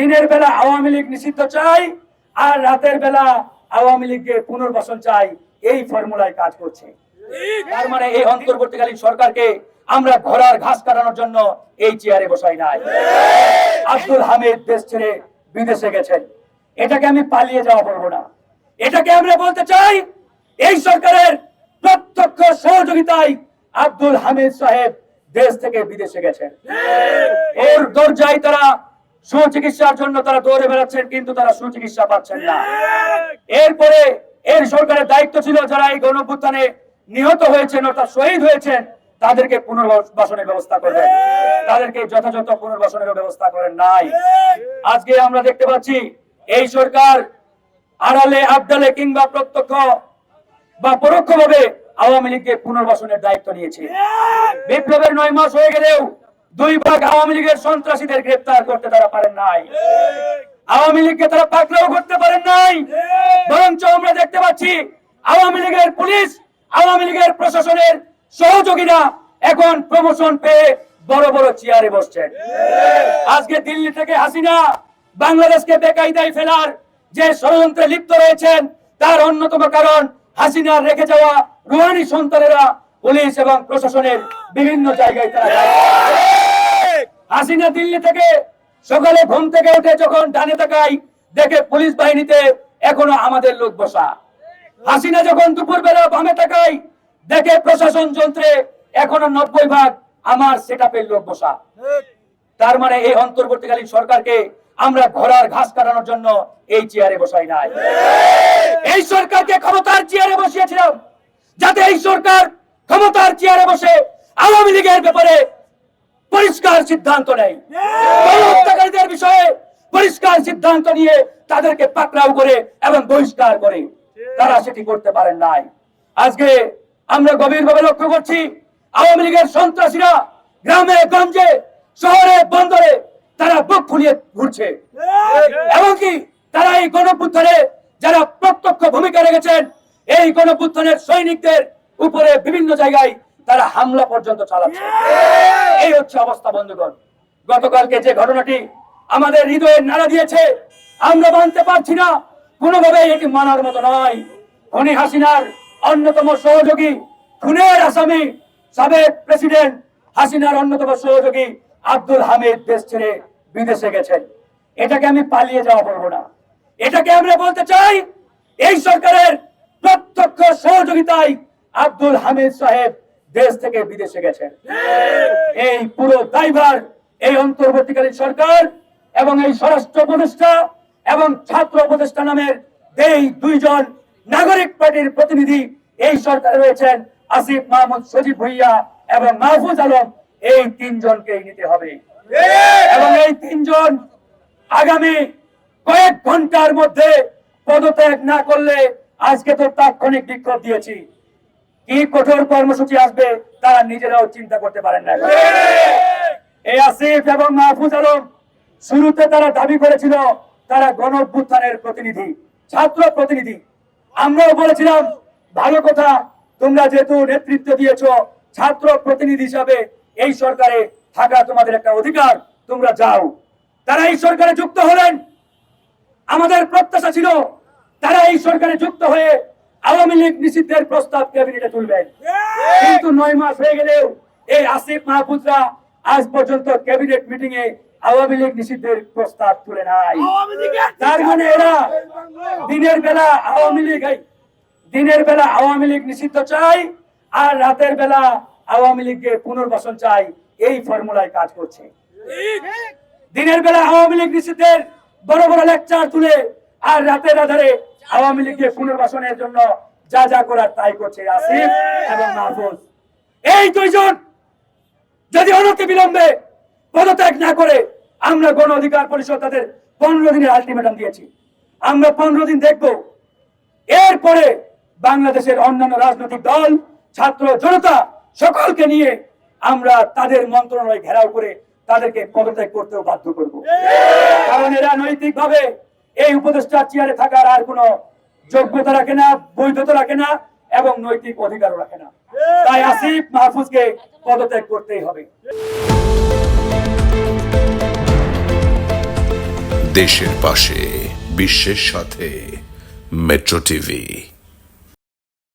দিনের বেলা আওয়ামী লীগ নিষিদ্ধ চাই, আর রাতের বেলা আওয়ামী লীগকে পুনর্বাসন চাই, এই ফর্মুলায় কাজ করছে। তার মানে এই অন্তর্বর্তীকালীন সরকারকে আমরা ঘোড়ার ঘাস কাটানোর জন্য এই চেয়ারে বসাই নাই। আব্দুল হামিদ দেশ ছেড়ে বিদেশে গেছেন। এটাকে আমি পালিয়ে যাওয়া বলব না। এটাকে আমরা বলতে চাই, এই সরকারের প্রত্যক্ষ সহযোগিতায় আব্দুল হামিদ সাহেব দেশ থেকে বিদেশে গেছেন। ওর দরজায় তারা সুচিকিৎসার জন্য তারা দৌড়ে বেড়াচ্ছেন কিন্তু তারা সুচিকিৎসা পাচ্ছেন না। এরপরে এর সরকারের দায়িত্ব ছিল যারা এই গণভ্যুত্থানে নিহত হয়েছেন অর্থাৎ শহীদ হয়েছেন তাদেরকে পুনর্বাসনের ব্যবস্থা করবেন। তাদেরকে যথাযথ পুনর্বাসনের ব্যবস্থা করেন নাই। আজকে আমরা দেখতে পাচ্ছি এই সরকার আড়ালে আবডালে কিংবা প্রত্যক্ষ বা পরোক্ষভাবে আওয়ামী লীগকে পুনর্বাসনের দায়িত্ব নিয়েছে। বিপ্লবের নয় মাস হয়ে গেলেও দুই ভাগ আওয়ামী লীগের সন্ত্রাসীদের গ্রেপ্তার করতে তারা পারেন নাই। আওয়ামী লীগকে তারা পাকড়াও করতে পারেন নাই। বরঞ্চ আমরা দেখতে পাচ্ছি আওয়ামী লীগের পুলিশ আওয়ামী লীগের প্রশাসনের সহযোগীরা এখন প্রমোশন পেয়ে বড় বড় চেয়ারে বসছেন। আজকে দিল্লি থেকে হাসিনা বাংলাদেশকে বেকায়দায় ফেলার যে ষড়যন্ত্রে লিপ্ত রয়েছেন তার অন্যতম কারণ হাসিনার রেখে যাওয়া রুহানি সন্তানেরা পুলিশ এবং প্রশাসনের বিভিন্ন জায়গায় তারা। হাসিনা দিল্লি থেকে, সকালে ঘুম থেকে উঠে যখন ডানে তাকাই, দেখে পুলিশ বাহিনীতে এখনও আমাদের লোক বসা। হাসিনা যখন দুপুর বেলা বামে তাকাই, দেখে প্রশাসন যন্ত্রে এখনও নব্বই ভাগ আমার সেট লোক বসা। তার মানে এই অন্তর্বর্তীকালীন সরকারকে আমরা ঘোড়ার ঘাস কাটানোর জন্য এই চেয়ারে বসাই নাই। এই সরকারকে ক্ষমতার চেয়ারে বসিয়েছিলাম, যাতে এই সরকার ক্ষমতার চেয়ারে বসে আওয়ামী লীগের ব্যাপারে পরিষ্কার সিদ্ধান্ত নেয়। গণহত্যাকারীদের বিষয়ে পরিষ্কার সিদ্ধান্ত নিয়ে তাদেরকে পাকড়াও করে এবং বহিষ্কার করে। তারা সেটি করতে পারেন নাই। আজকে আমরা গভীরভাবে লক্ষ্য করছি, আওয়ামী লীগের সন্ত্রাসীরা গ্রামে, গঞ্জে, শহরে, বন্দরে তারা বুক ফুলিয়ে ঘুরছে। এমনকি তারা এই গণপুত্থনে যারা প্রত্যক্ষ ভূমিকা রেখেছেন, এই গণপুত্থনের সৈনিকদের উপরে বিভিন্ন জায়গায় তারা হামলা পর্যন্ত চালাচ্ছে। এই হচ্ছে অবস্থা বন্ধুগণ। গতকালকে যে ঘটনাটি আমাদের হৃদয়ে নাড়া দিয়েছে আমরা মানতে পারছি না। কোনোভাবে এটি মানার মতো নয়। খনি হাসিনার অন্যতম সহযোগী খুনের আসামি সাবেক প্রেসিডেন্ট হাসিনার অন্যতম সহযোগী আব্দুল হামিদ দেশ ছেড়ে বিদেশে গেছেন। এটাকে আমি পালিয়ে যাওয়া বলব না। এটাকে আমরা বলতে চাই এই সরকারের প্রত্যক্ষ সহযোগিতায় আব্দুল হামিদ সাহেব দেশ থেকে বিদেশে গেছেন এই পুরো দায়ভার এই অন্তর্বর্তীকালীন সরকার এবং এই স্বরাষ্ট্র উপদেষ্টা এবং ছাত্র উপদেষ্টা নামের এই দুইজন নাগরিক পার্টির প্রতিনিধি এই সরকারে রয়েছেন আসিফ মাহমুদ, সজীব ভুইয়া এবং মাহফুজ আলম। এই তিনজনকেই নিতে হবে। এবং এই তিনজন আগামী কয়েক ঘণ্টার মধ্যে পদত্যাগ না করলে আজকে তো তাৎক্ষণিক বিক্ষোভ দিয়েছি। কি কঠোর কর্মসূচি আসবে, তারা নিজেরাও চিন্তা করতে পারেন না। এই আসিফ এবং মাহফুজ আলম, শুরুতে তারা দাবি করেছিল, তারা গণ প্রতিনিধি, ছাত্র প্রতিনিধি। আমরাও বলেছিলাম, ভালো কথা, তোমরা যেহেতু নেতৃত্ব দিয়েছ, ছাত্র প্রতিনিধি হিসাবে এই সরকারে থাকা তোমাদের একটা অধিকার, তোমরা যাও। তারা এই সরকারে যুক্ত হলেন। আমাদের প্রত্যাশা ছিল, তারা এই সরকারে যুক্ত হয়ে আওয়ামী লীগ নিষিদ্ধের প্রস্তাব ক্যাবিনেটে তুলবেন। কিন্তু নয় মাস হয়ে গেলেও এই আসিফ মাহফুজরা আজ পর্যন্ত ক্যাবিনেট মিটিং এ আওয়ামী লীগ নিষিদ্ধের প্রস্তাব তুলে নাই। তার মানে এরা দিনের বেলা আওয়ামী লীগ দিনের বেলা আওয়ামী লীগ নিষিদ্ধ চাই আর রাতের বেলা আওয়ামী লীগকে পুনর্বাসন চাই এই ফর্মুলায় কাজ করছে। দিনের বেলা আওয়ামী লীগ নিষিদ্ধের বড় বড় লেকচার তুলে আর রাতের আধারে আওয়ামী লীগকে পুনর্বাসনের জন্য যা যা করার তাই করছে আসিফ এবং মাহফুজ। এই দুইজন যদি অনতি বিলম্বে পদত্যাগ না করে, আমরা গণ অধিকার পরিষদ তাদের পনেরো দিনের আলটিমেটাম দিয়েছি। আমরা পনেরো দিন দেখব, এরপরে বাংলাদেশের অন্যান্য রাজনৈতিক দল, ছাত্র, জনতা সকলকে নিয়ে আমরা তাদের মন্ত্রণালয় ঘেরাও করে তাদেরকে পদত্যাগ করতেও বাধ্য করব। কারণ এরা নৈতিক ভাবে এই উপদেষ্টা চেয়ারে থাকার আর কোনো যোগ্যতা রাখে না, বৈধতা রাখে না এবং নৈতিক অধিকারও রাখে না। তাই আসিফ মাহফুজকে পদত্যাগ করতেই হবে। দেশের পাশে, বিশ্বের সাথে, মেট্রো টিভি।